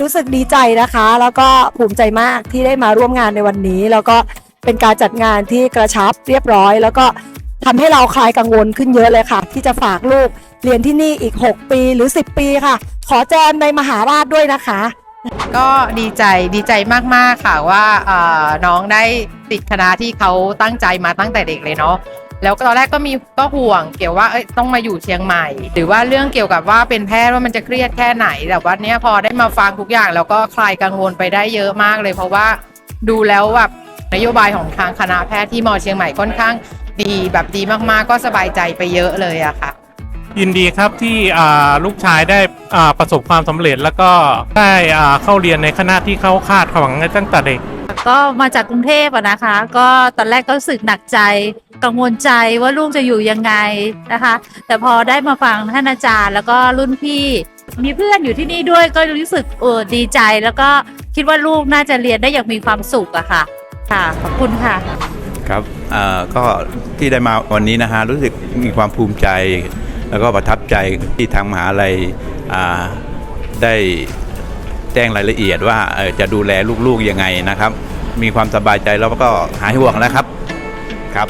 รู้สึกดีใจนะคะ แล้วก็ภูมิใจมากที่ได้มาร่วมงานในวันนี้ แล้วก็เป็นการจัดงานที่กระชับเรียบร้อย แล้วก็ทำให้เราคลายกังวลขึ้นเยอะเลยค่ะ ที่จะฝากลูกเรียนที่นี่อีก 6 ปีหรือ 10 ปีค่ะ ขอแจมในมหาราชด้วยนะคะ ก็ดีใจดีใจมาก ๆ ค่ะว่าน้องได้ติดคณะที่เขาตั้งใจมาตั้งแต่เด็กเลยเนาะ แล้วตอนแรกก็มีก็ห่วงเกี่ยวว่าเอ้ยต้องมาอยู่เชียงใหม่ หรือว่าเรื่องเกี่ยวกับว่าเป็นแพทย์ว่ามันจะเครียดแค่ไหน แต่วันเนี้ยพอได้มาฟังทุกอย่างแล้วก็คลายกังวลไปได้เยอะมากเลย เพราะว่าดูแล้วแบบนโยบายของทางคณะแพทย์ที่มอเชียงใหม่ค่อนข้างดีแบบดีมากๆ ก็สบายใจไปเยอะเลยอะค่ะ ยินดีครับที่ลูกชายได้ประสบความสำเร็จแล้วก็ได้เข้าเรียนในคณะที่เขาคาดหวังตั้งแต่เด็ก ก็มาจากกรุงเทพอะนะคะ ก็ตอนแรกก็รู้สึกหนักใจกังวลใจว่าลูกจะอยู่ยังไงนะคะ แต่พอได้มาฟังท่านอาจารย์ แล้วก็รุ่นพี่มีเพื่อนอยู่ที่นี่ด้วยก็รู้สึกเออดีใจ แล้วก็คิดว่าลูกน่าจะเรียนได้อย่างมีความสุขอะค่ะ ค่ะ ขอบคุณค่ะ ครับเอ่อก็ที่ได้มาวันนี้นะฮะรู้สึกมีความภูมิใจ แล้วก็ประทับใจที่ทางมหาลัยได้ แจ้งรายละเอียดว่าจะดูแลลูกๆยังไงนะครับ มีความสบายใจแล้วก็หายห่วงแล้วครับครับ